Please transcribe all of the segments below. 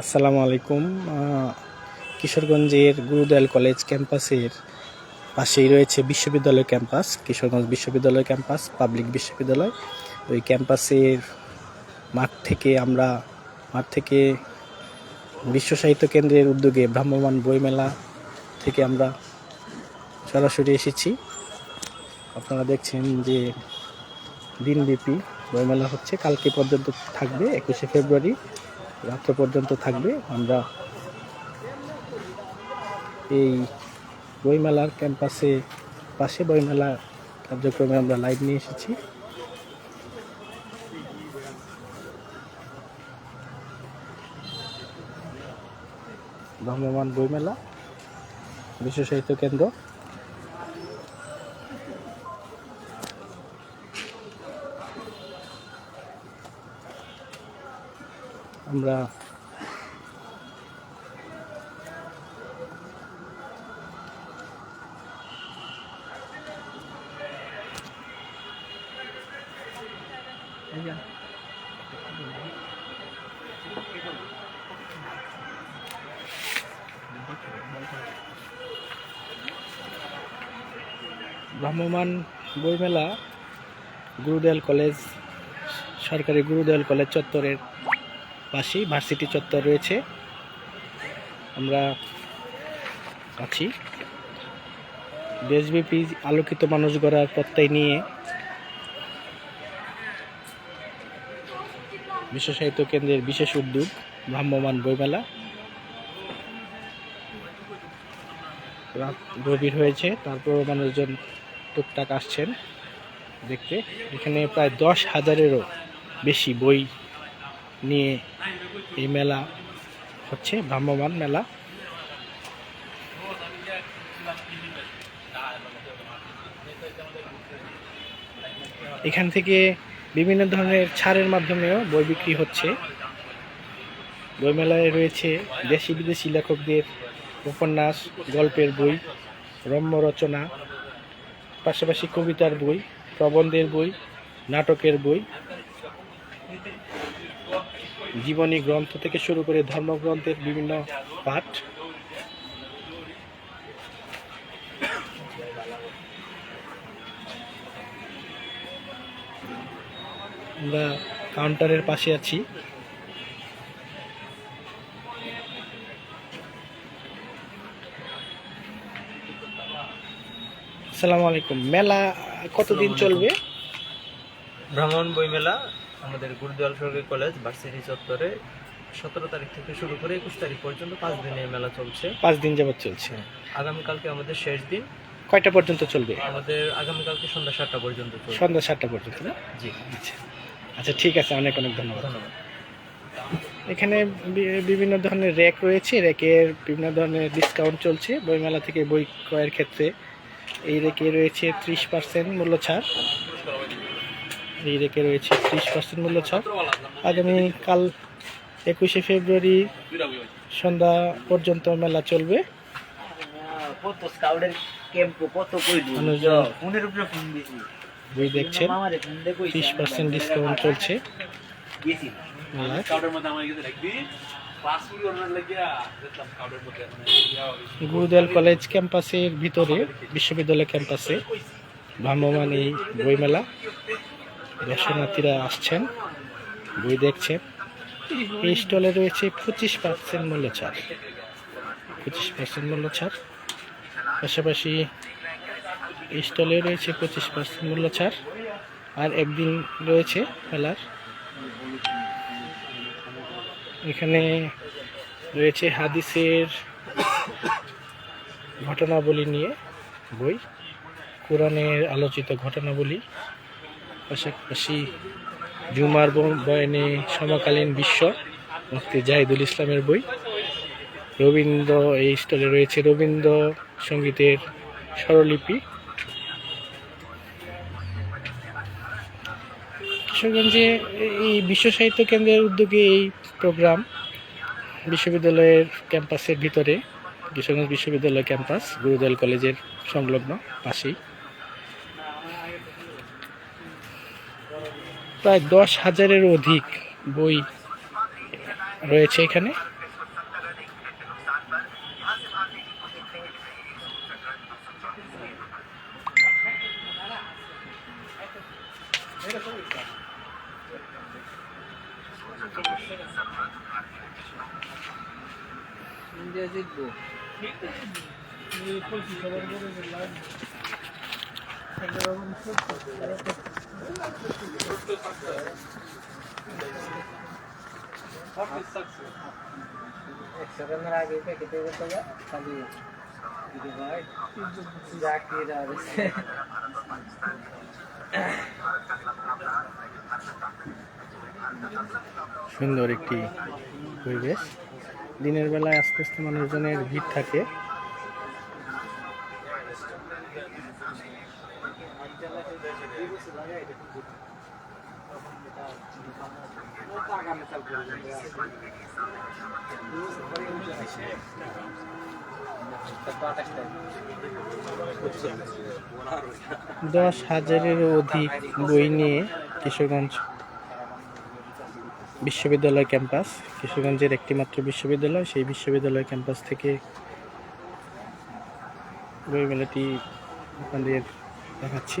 আসসালামু আলাইকুম। কিশোরগঞ্জের গুরুদয়াল কলেজ ক্যাম্পাসের পাশেই রয়েছে বিশ্ববিদ্যালয় ক্যাম্পাস, কিশোরগঞ্জ বিশ্ববিদ্যালয় ক্যাম্পাস, পাবলিক বিশ্ববিদ্যালয়। ওই ক্যাম্পাসের মাঠ থেকে আমরা, মাঠ থেকে বিশ্ব সাহিত্য কেন্দ্রের উদ্যোগে ভ্রাম্যমাণ বইমেলা থেকে আমরা সরাসরি এসেছি। আপনারা দেখছেন যে দিনব্যাপী বইমেলা হচ্ছে। কালকে পর্যন্ত থাকবে একুশে ফেব্রুয়ারি। রাত্র পর্যন্ত থাকবে। আমরা এই বইমেলার ক্যাম্পাসে, পাশে বইমেলা কার্যক্রমে আমরা লাইভ নিয়ে এসেছি। ভ্রাম্যমান বইমেলা বিশ্ব সাহিত্য কেন্দ্র। আমরা ভ্রাম্যমান বইমেলা গুরুদয়াল কলেজ সরকারি গুরুদয়াল কলেজ চত্বরের পাশেই ভার্সিটি চত্বর রয়েছে। আমরা আছি। দেশব্যাপী আলোকিত মানুষ গড়ার প্রত্যয় নিয়ে বিশ্ব সাহিত্য কেন্দ্রের বিশেষ উদ্যোগ ভ্রাম্যমান বইমেলা। রাত গভীর হয়েছে, তারপরও মানুষজন টুকটাক আসছেন দেখতে। এখানে প্রায় দশ হাজারেরও বেশি বই নিয়ে এই মেলা হচ্ছে ভ্রাম্যমান মেলা। এখান থেকে বিভিন্ন ধরনের ছাড়ের মাধ্যমেও বই বিক্রি হচ্ছে। বইমেলায় রয়েছে দেশি বিদেশি লেখকদের উপন্যাস, গল্পের বই রম্য রচনা পাশাপাশি কবিতার বই, প্রবন্ধের বই, নাটকের বই জীবনী গ্রন্থ থেকে শুরু করে ধর্মগ্রন্থের বিভিন্ন পাঠ। আমরা কাউন্টারের পাশে আছি। আসসালামু আলাইকুম। মেলা কতদিন চলবে? ভ্রমণ বইমেলা আমাদের গুরুদয়াল সরকারি কলেজ ভার্সিটি চত্বরে সতেরো তারিখ থেকে শুরু করে একুশ তারিখ পর্যন্ত পাঁচ দিনের মেলা চলছে। পাঁচ দিন যাবত চলছে। আগামীকালকে আমাদের শেষ দিন। কয়টা পর্যন্ত চলবে? আমাদের আগামীকালকে সন্ধ্যা সাতটা পর্যন্ত চলবে। সন্ধ্যা সাতটা পর্যন্ত না? জি। আচ্ছা। আচ্ছা ঠিক আছে অনেক অনেক ধন্যবাদ। ধন্যবাদ। এখানে বিভিন্ন ধরনের র্যাক রয়েছে। র্যাকের বিভিন্ন ধরনের ডিসকাউন্ট চলছে। বইমেলা থেকে বই ক্রয়ের ক্ষেত্রে এই র্যাকে রয়েছে ত্রিশ পার্সেন্ট মূল্য ছাড়। এই রেখে রয়েছে ত্রিশ পার্সেন্ট মূল্য ছাড়। আগামী কাল একুশে ফেব্রুয়ারি সন্ধ্যা পর্যন্ত মেলা চলবে। বই পার্সেন্ট ডিসকাউন্ট চলছে। কলেজ ক্যাম্পাসের ভিতরে, বিশ্ববিদ্যালয় ক্যাম্পাসে ভ্রাম্যমান এই বইমেলা। দর্শনার্থীরা আসছেন বই দেখছেন। এই স্টলে রয়েছে পঁচিশ পার্সেন্ট মূল্য ছাড়। পঁচিশ পার্সেন্ট মূল্য ছাড়। পাশাপাশি এই স্টলে রয়েছে পঁচিশ পার্সেন্ট মূল্য ছাড়। আর একদিন রয়েছে মেলার। এখানে রয়েছে হাদিসের ঘটনাবলী নিয়ে বই। কোরআনের আলোচিত ঘটনাবলী। পাশাপাশি জুমার বয়ানে সমকালীন বিশ্ব, মুফতি জাহিদুল ইসলামের বই। রবীন্দ্র, এই স্টলে রয়েছে রবীন্দ্র সঙ্গীতের স্বরলিপি। কিশোরগঞ্জে এই বিশ্ব সাহিত্য কেন্দ্রের উদ্যোগে এই প্রোগ্রাম বিশ্ববিদ্যালয়ের ক্যাম্পাসের ভিতরে, কিশোরগঞ্জ বিশ্ববিদ্যালয় ক্যাম্পাস গুরুদয়াল কলেজের সংলগ্ন পাশেই। প্রায় দশ হাজারের অধিক বই রয়েছে এখানে। আগে সুন্দর একটি পরিবেশ। দিনের বেলায় আস্তে আস্তে মানুষজনের ভিড় থাকে। দশ হাজারের অধিক বই নিয়ে কিশোরগঞ্জ বিশ্ববিদ্যালয় ক্যাম্পাস, কিশোরগঞ্জের একটিমাত্র বিশ্ববিদ্যালয়, সেই বিশ্ববিদ্যালয় ক্যাম্পাস থেকে বইমেলাটি দেখাচ্ছি।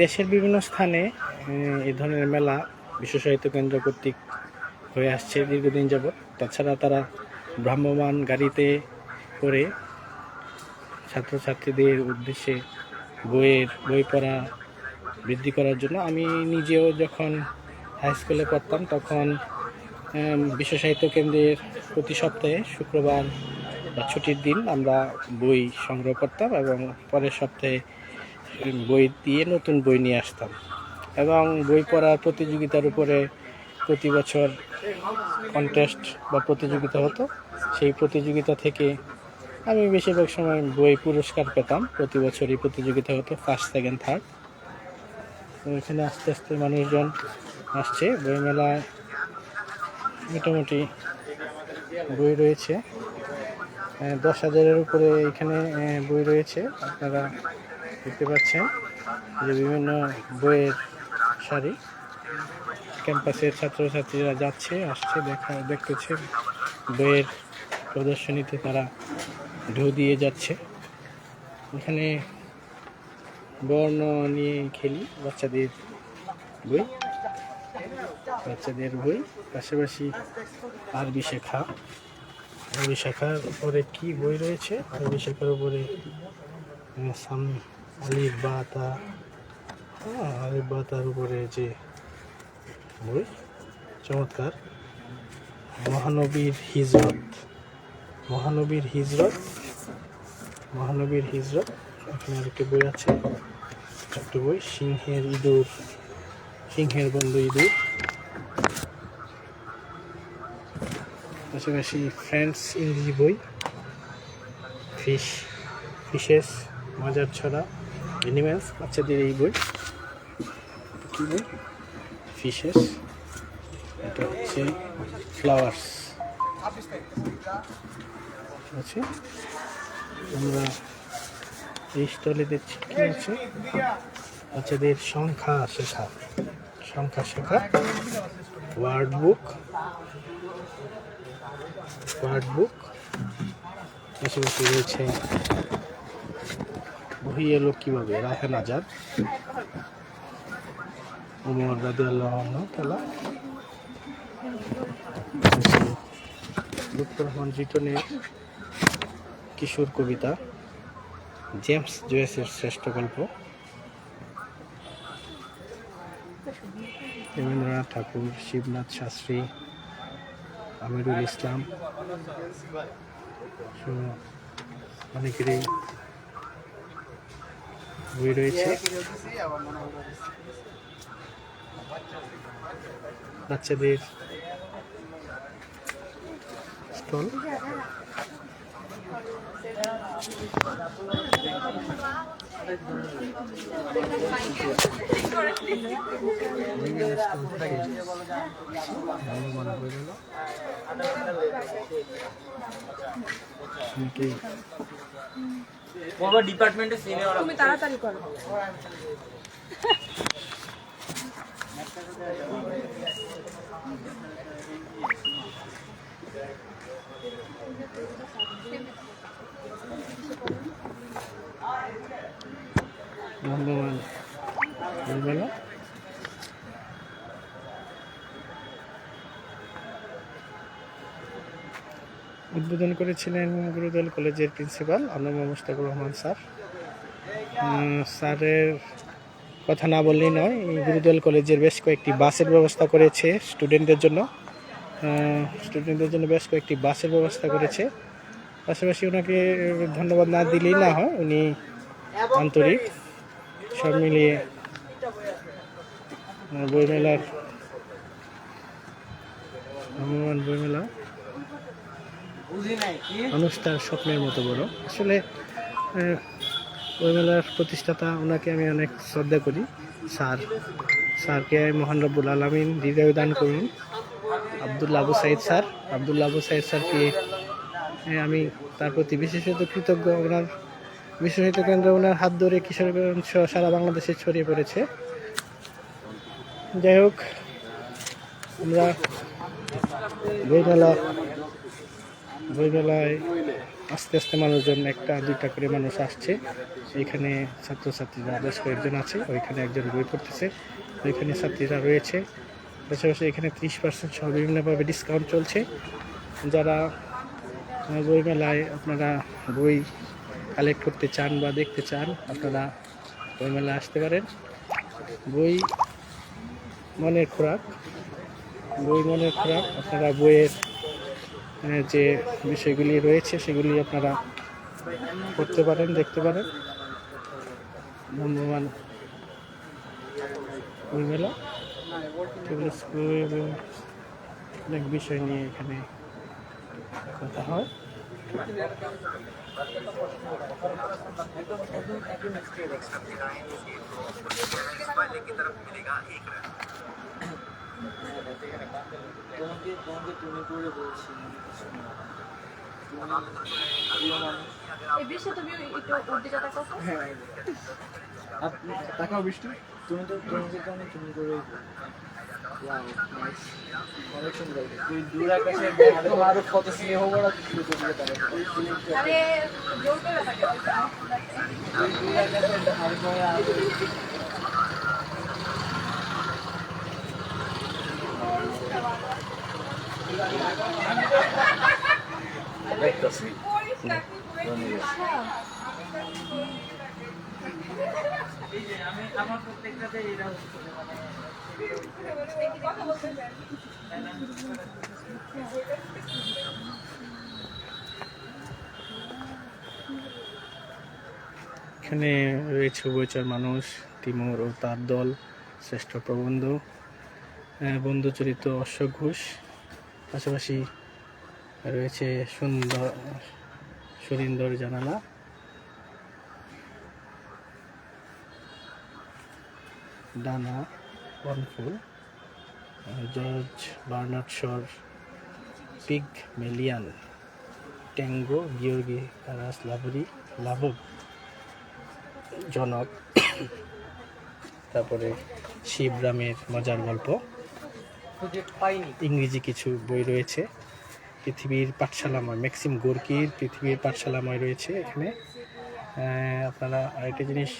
দেশের বিভিন্ন স্থানে এই ধরনের মেলা বিশ্ব সাহিত্য কেন্দ্র কর্তৃক হয়ে আসছে দীর্ঘদিন যাবৎ। তাছাড়া তারা ভ্রাম্যমাণ গাড়িতে করে ছাত্রছাত্রীদের উদ্দেশ্যে বইয়ের, বই পড়া বৃদ্ধি করার জন্য আমি নিজেও যখন হাই স্কুলে পড়তাম তখন বিশ্ব সাহিত্য কেন্দ্রের প্রতি সপ্তাহে শুক্রবার ছুটির দিন আমরা বই সংগ্রহ করতাম এবং পরের সপ্তাহে বই দিয়ে নতুন বই নিয়ে আসতাম। এবং বই পড়ার প্রতিযোগিতার উপরে প্রতি বছর কন্টেস্ট বা প্রতিযোগিতা হতো। সেই প্রতিযোগিতা থেকে আমি বেশিরভাগ সময় বই পুরস্কার পেতাম। প্রতি বছরই প্রতিযোগিতা হতো ফার্স্ট সেকেন্ড থার্ড তো এখানে আস্তে আস্তে মানুষজন আসছে। বইমেলায় মোটামুটি বই রয়েছে। দশ হাজারের উপরে এখানে বই রয়েছে। আপনারা দেখতে পাচ্ছেন যে বিভিন্ন বইয়ের শাড়ি ক্যাম্পাসের ছাত্রছাত্রীরা যাচ্ছে, আসছে, দেখা, দেখতেছে। বইয়ের প্রদর্শনীতে তারা ঢেউ দিয়ে যাচ্ছে। এখানে বর্ণ নিয়ে খেলি, বাচ্চাদের বই। বাচ্চাদের বই, পাশাপাশি আরবি শেখা। আরবি শেখার উপরে কি বই রয়েছে? আরবি শেখার উপরে সাম আলিফ বা তা হ্যাঁ, আলিফ বা তার উপরে যে বই চমৎকার। মহানবীর হিজরত মহানবীর হিজরত মহানবীর হিজরত এখানে আরেকটি বই আছে একটা বই সিংহের ইঁদুর সিংহের বন্ধু ইঁদুর। পাশাপাশি ফ্রেন্ডস ইংরেজি বই, ফিশ, ফিশেস, মাজার ছড়া অ্যানিম্যালস বাচ্চাদের এই বই। কী বই? ফিশেস। এটা হচ্ছে ফ্লাওয়ার্স। আছে? আমরা এই স্টলে দেখছি কি আছে। বাচ্চাদের সংখ্যা শেখা। সংখ্যা শেখা। ওয়ার্ড বুক ওয়ার্ড বুক রয়েছে। বহি এলো কীভাবে? রায়হান আজাদ উমর রাদু তালা। রহমান রিটনের কিশোর কবিতা, জেমস জয়েসের শ্রেষ্ঠ গল্প। রবীন্দ্রনাথ ঠাকুর শিবনাথ শাস্ত্রী আমিরুল ইসলাম। অনেকেরই বই রয়েছে। বাচ্চাদের স্টল। ডিপার্টমেন্টে তুমি তাড়াতাড়ি করো। বইমেলা উদ্বোধন করেছিলেন গুরুদল কলেজের প্রিন্সিপাল আনন্দ মোস্তাকুর রহমান স্যার। স্যারের কথা না বললেই নয় গুরুদল কলেজের বেশ কয়েকটি বাসের ব্যবস্থা করেছে স্টুডেন্টদের জন্য। স্টুডেন্টদের জন্য বেশ কয়েকটি বাসের ব্যবস্থা করেছে। পাশাপাশি ওনাকে ধন্যবাদ না দিলেই না হয়, উনি আন্তরিক। সব মিলিয়ে আহ, বইমেলার ভ্রাম্যমাণ বইমেলা অনুষ্ঠান স্বপ্নের মতো বড়। আসলে আহ, বইমেলার প্রতিষ্ঠাতা ওনাকে আমি অনেক শ্রদ্ধা করি স্যার। স্যারকে মহান রব্বুল আলমিন হৃদয় দান করুন। আবদুল্লা আবু সাইদ স্যার। আবদুল্লা আবু সাইদ স্যারকে আমি তার প্রতি বিশেষত কৃতজ্ঞ। ওনার বিশ্বহিত কেন্দ্র ওনার হাত ধরে কিশোরগঞ্জ সারা বাংলাদেশে ছড়িয়ে পড়েছে। যাই হোক, আমরা বইমেলা, বইমেলায় আস্তে আস্তে মানুষজন একটা, দুইটা করে মানুষ আসছে। এখানে ছাত্রছাত্রীরা বেশ কয়েকজন আছে, ওইখানে একজন বই পড়তেছে, ওইখানে ছাত্রীরা রয়েছে। পাশাপাশি এখানে ত্রিশ পার্সেন্ট সহ বিভিন্নভাবে ডিসকাউন্ট চলছে। যারা বইমেলায় আপনারা বই কালেক্ট করতে চান বা দেখতে চান, আপনারা বই মেলা আসতে পারেন। বই মনের খোরাক, বই মনের খোরাক, আপনারা বইয়ের যে বিষয়গুলি রয়েছে সেগুলি আপনারা পড়তে পারেন, দেখতে পারেন। মূল্যবান বই মেলা এবং অনেক বিষয় নিয়ে এখানে কথা হয়। তোমাকে তোমাকে তুমি করে বলছি এই বৃষ্টি তুমি তাকাও তো। হ্যাঁ আপনি তাকাও বৃষ্টি তুমি তো তোমাকে তুমি করে দেখতেছি আমি আমার প্রত্যেকটাতে এটা হচ্ছে এখানে রয়েছে উভয়চর মানুষ, তিমুর ও তার দল, শ্রেষ্ঠ প্রবন্ধ বন্ধুচরিত অশোক ঘোষ। পাশাপাশি রয়েছে সুন্দর, সুরিন্দর জানালা। ডানা। আহ, জর্জ বার্নার্ড শর পিগ মেলিয়ান ট্যাঙ্গো গিওর্গি কারাস লাভরি লাভব জনক তারপরে শিবরামের মজার গল্প। ইংরেজি কিছু বই রয়েছে। পৃথিবীর পাঠশালাময় ম্যাক্সিম গোর্কির পৃথিবীর পাঠশালাময় রয়েছে এখানে। আপনারা আরেকটা জিনিস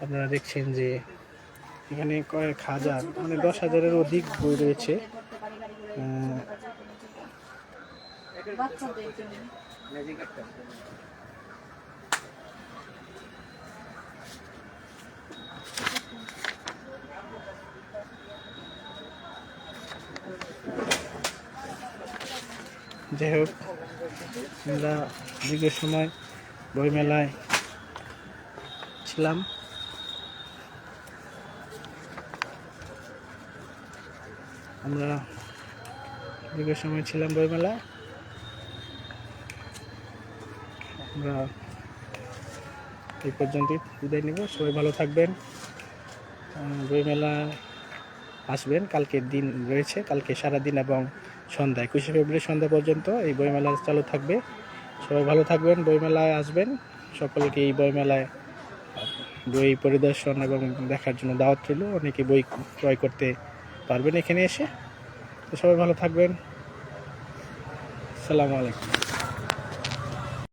আপনারা দেখছেন যে এখানে কয়েক হাজার মানে দশ হাজারের অধিক বই রয়েছে। যাই হোক, আমরা দীর্ঘ সময় বইমেলায় ছিলাম। আমরা দীর্ঘ সময় ছিলাম বইমেলায় আমরা এই পর্যন্তই বিদায় নিব। সবাই ভালো থাকবেন। বইমেলা আসবেন। কালকের দিন রয়েছে। কালকে সারা দিন এবং সন্ধ্যা একুশে ফেব্রুয়ারি সন্ধ্যা পর্যন্ত এই বইমেলা চালু থাকবে। সবাই ভালো থাকবেন, বইমেলায় আসবেন। সকলকে এই বইমেলায় বই পরিদর্শন এবং দেখার জন্য দাওয়াত রইল। অনেকে বই ক্রয় করতে পারবেন এখানে এসে। তো সবাই ভালো থাকবেন। সালামু আলাইকুম।